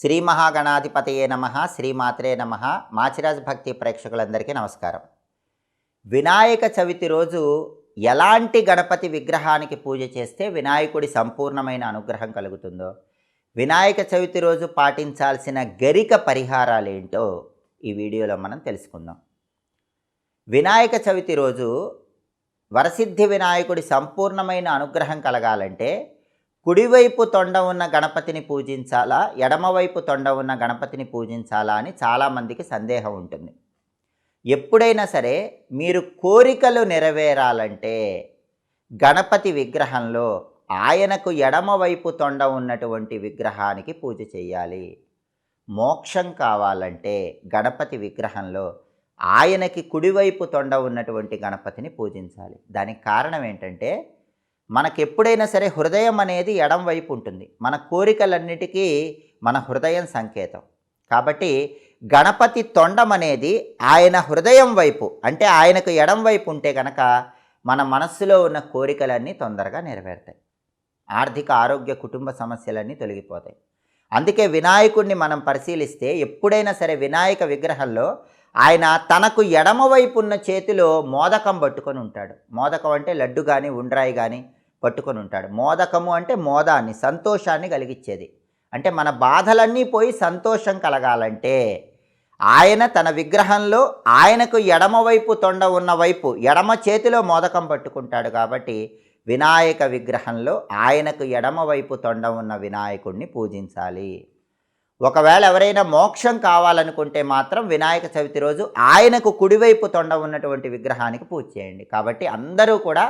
శ్రీ మహాగణాధిపతయే నమ శ్రీమాత్రే నమ. మాచిరాజ్ భక్తి ప్రేక్షకులందరికీ నమస్కారం. వినాయక చవితి రోజు ఎలాంటి గణపతి విగ్రహానికి పూజ చేస్తే వినాయకుడి సంపూర్ణమైన అనుగ్రహం కలుగుతుందో వినాయక చవితి రోజు పాటించాల్సిన గరిక పరిహారాలు ఏంటో ఈ వీడియోలో మనం తెలుసుకుందాం. వినాయక చవితి రోజు వరసిద్ధి వినాయకుడి సంపూర్ణమైన అనుగ్రహం కలగాలంటే కుడివైపు తొండ ఉన్న గణపతిని పూజించాలా? ఎడమవైపు తొండ ఉన్న గణపతిని పూజించాలా అని చాలామందికి సందేహం ఉంటుంది. ఎప్పుడైనా సరే మీరు కోరికలు నెరవేరాలంటే గణపతి విగ్రహంలో ఆయనకు ఎడమవైపు తొండ ఉన్నటువంటి విగ్రహానికి పూజ చేయాలి. మోక్షం కావాలంటే గణపతి విగ్రహంలో ఆయనకి కుడివైపు తొండ ఉన్నటువంటి గణపతిని పూజించాలి. దానికి కారణం ఏంటంటే మనకు ఎప్పుడైనా సరే హృదయం అనేది ఎడం వైపు ఉంటుంది. మన కోరికలన్నిటికీ మన హృదయం సంకేతం. కాబట్టి గణపతి తొండం అనేది ఆయన హృదయం వైపు అంటే ఆయనకు ఎడం వైపు ఉంటే కనుక మన మనస్సులో ఉన్న కోరికలన్నీ తొందరగా నెరవేరుతాయి. ఆర్థిక ఆరోగ్య కుటుంబ సమస్యలన్నీ తొలగిపోతాయి. అందుకే వినాయకుడిని మనం పరిశీలిస్తే ఎప్పుడైనా సరే వినాయక విగ్రహంలో ఆయన తనకు ఎడమవైపు ఉన్న చేతిలో మోదకం పట్టుకొని ఉంటాడు. మోదకం అంటే లడ్డు కానీ ఉండ్రాయి కానీ పట్టుకొని ఉంటాడు. మోదకము అంటే మోదాన్ని సంతోషాన్ని కలిగించేది అంటే మన బాధలన్నీ పోయి సంతోషం కలగాలంటే ఆయన తన విగ్రహంలో ఆయనకు ఎడమవైపు తొండ ఉన్న వైపు ఎడమ చేతిలో మోదకం పట్టుకుంటాడు కాబట్టి వినాయక విగ్రహంలో ఆయనకు ఎడమవైపు తొండ ఉన్న వినాయకుడిని పూజించాలి. ఒకవేళ ఎవరైనా మోక్షం కావాలనుకుంటే మాత్రం వినాయక చవితి రోజు ఆయనకు కుడివైపు తొండ ఉన్నటువంటి విగ్రహానికి పూజ చేయండి. కాబట్టి అందరూ కూడా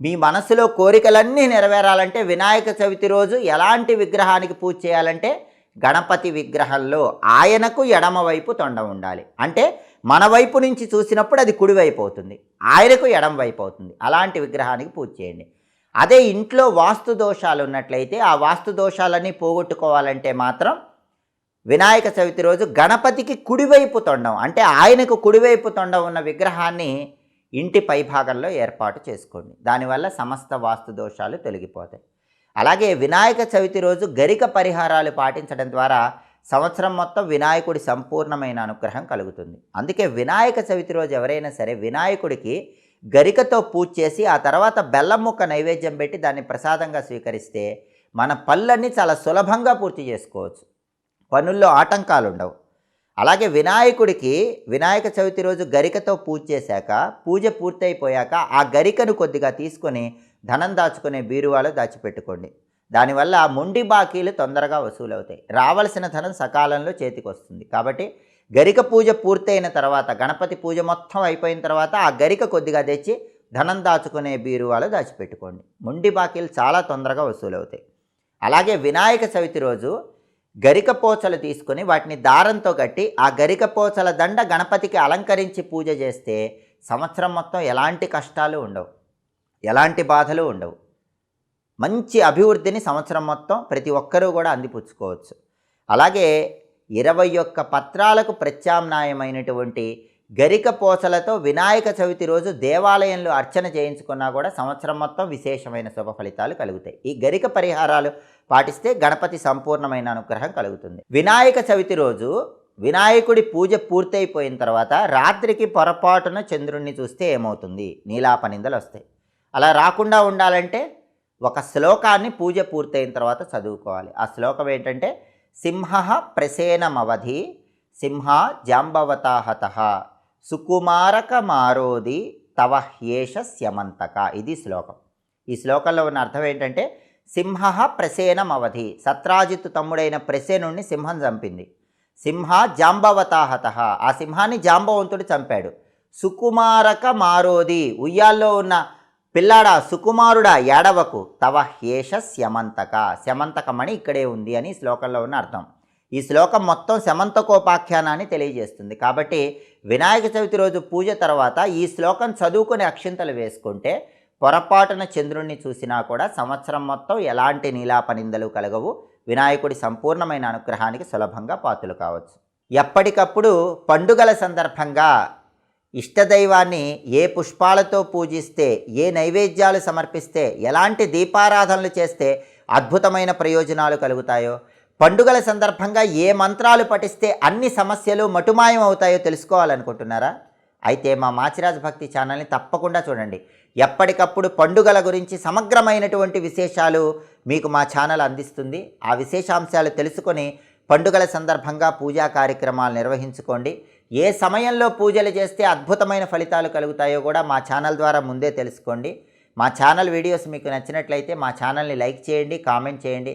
మీ మనసులో కోరికలన్నీ నెరవేరాలంటే వినాయక చవితి రోజు ఎలాంటి విగ్రహానికి పూజ చేయాలంటే గణపతి విగ్రహంలో ఆయనకు ఎడమవైపు తొండ ఉండాలి. అంటే మన వైపు నుంచి చూసినప్పుడు అది కుడివైపు అవుతుంది. ఆయనకు ఎడమవైపు అవుతుంది. అలాంటి విగ్రహానికి పూజ చేయండి. అదే ఇంట్లో వాస్తు దోషాలు ఉన్నట్లయితే ఆ వాస్తు దోషాలన్నీ పోగొట్టుకోవాలంటే మాత్రం వినాయక చవితి రోజు గణపతికి కుడివైపు తొండం అంటే ఆయనకు కుడివైపు తొండం ఉన్న విగ్రహాన్ని ఇంటి పైభాగంలో ఏర్పాటు చేసుకోండి. దానివల్ల సమస్త వాస్తు దోషాలు తొలగిపోతాయి. అలాగే వినాయక చవితి రోజు గరిక పరిహారాలు పాటించడం ద్వారా సంవత్సరం మొత్తం వినాయకుడి సంపూర్ణమైన అనుగ్రహం కలుగుతుంది. అందుకే వినాయక చవితి రోజు ఎవరైనా సరే వినాయకుడికి గరికతో పూజ చేసి ఆ తర్వాత బెల్లం ముక్క నైవేద్యం పెట్టి దాన్ని ప్రసాదంగా స్వీకరిస్తే మన పళ్ళన్నీ చాలా సులభంగా పూర్తి చేసుకోవచ్చు. పనుల్లో ఆటంకాలు ఉండవు అలాగే వినాయకుడికి వినాయక చవితి రోజు గరికతో పూజ చేశాక పూజ పూర్తయిపోయాక ఆ గరికను కొద్దిగా తీసుకొని ధనం దాచుకునే బీరువాలో దాచిపెట్టుకోండి. దానివల్ల మొండి బాకీలు తొందరగా వసూలవుతాయి. రావలసిన ధనం సకాలంలో చేతికి వస్తుంది కాబట్టి గరిక పూజ పూర్తయిన తర్వాత గణపతి పూజ మొత్తం అయిపోయిన తర్వాత ఆ గరిక కొద్దిగా తెచ్చి ధనం దాచుకునే బీరువాలో దాచిపెట్టుకోండి. మొండి బాకీలు చాలా తొందరగా వసూలవుతాయి. అలాగే వినాయక చవితి రోజు గరిక పోచలు తీసుకొని వాటిని దారంతో కట్టి ఆ గరిక పోచల దండ గణపతికి అలంకరించి పూజ చేస్తే సంవత్సరం మొత్తం ఎలాంటి కష్టాలు ఉండవు ఎలాంటి బాధలు ఉండవు. మంచి అభివృద్ధిని సంవత్సరం మొత్తం ప్రతి ఒక్కరూ కూడా అందిపుచ్చుకోవచ్చు. అలాగే ఇరవై ఒక్క పత్రాలకు ప్రత్యామ్నాయమైనటువంటి గరిక పోసలతో వినాయక చవితి రోజు దేవాలయంలో అర్చన చేయించుకున్నా కూడా సంవత్సరం మొత్తం విశేషమైన శుభ ఫలితాలు కలుగుతాయి. ఈ గరిక పరిహారాలు పాటిస్తే గణపతి సంపూర్ణమైన అనుగ్రహం కలుగుతుంది. వినాయక చవితి రోజు వినాయకుడి పూజ పూర్తయిపోయిన తర్వాత రాత్రికి పొరపాటున చంద్రుణ్ణి చూస్తే ఏమవుతుంది? నీలాపనిందలు వస్తాయి అలా రాకుండా ఉండాలంటే ఒక శ్లోకాన్ని పూజ పూర్తయిన తర్వాత చదువుకోవాలి. ఆ శ్లోకం ఏంటంటే సింహ ప్రసేనమవధి సింహ జాంబవతాహత. సుకుమారక మారోది తవ హ్యేష స్యమంతక. ఇది శ్లోకం. ఈ శ్లోకంలో ఉన్న అర్థం ఏంటంటే సింహ ప్రసేనమవధి. సత్రాజిత్తు తమ్ముడైన ప్రసేనుణ్ణి సింహం చంపింది. సింహ జాంబవతాహత. ఆ సింహాన్ని జాంబవంతుడు చంపాడు. సుకుమారక మారోది ఉయ్యాల్లో ఉన్న పిల్లాడా సుకుమారుడా ఏడవకు. తవ హ్యేష శమంతక శమంతకమణి ఇక్కడే ఉంది అని శ్లోకంలో ఉన్న అర్థం. ఈ శ్లోకం మొత్తం శమంతకోపాఖ్యానాన్ని తెలియజేస్తుంది. కాబట్టి వినాయక చవితి రోజు పూజ తర్వాత ఈ శ్లోకం చదువుకుని అక్షింతలు వేసుకుంటే పొరపాటున చంద్రుణ్ణి చూసినా కూడా సంవత్సరం మొత్తం ఎలాంటి నీలాపనిందలు కలగవు. వినాయకుడి సంపూర్ణమైన అనుగ్రహానికి సులభంగా పాత్రలు కావచ్చు. ఎప్పటికప్పుడు పండుగల సందర్భంగా ఇష్టదైవాన్ని ఏ పుష్పాలతో పూజిస్తే ఏ నైవేద్యాలు సమర్పిస్తే ఎలాంటి దీపారాధనలు చేస్తే అద్భుతమైన ప్రయోజనాలు కలుగుతాయో పండుగల సందర్భంగా ఏ మంత్రాలు పఠిస్తే అన్ని సమస్యలు మటుమాయం అవుతాయో తెలుసుకోవాలనుకుంటున్నారా? అయితే మా మాచిరాజ్ భక్తి ఛానల్ని తప్పకుండా చూడండి. ఎప్పటికప్పుడు పండుగల గురించి సమగ్రమైనటువంటి విశేషాలు మీకు మా ఛానల్ అందిస్తుంది. ఆ విశేషాంశాలు తెలుసుకొని పండుగల సందర్భంగా పూజా కార్యక్రమాలు నిర్వహించుకోండి. ఏ సమయంలో పూజలు చేస్తే అద్భుతమైన ఫలితాలు కలుగుతాయో కూడా మా ఛానల్ ద్వారా ముందే తెలుసుకోండి. మా ఛానల్ వీడియోస్ మీకు నచ్చినట్లయితే మా ఛానల్ని లైక్ చేయండి కామెంట్ చేయండి.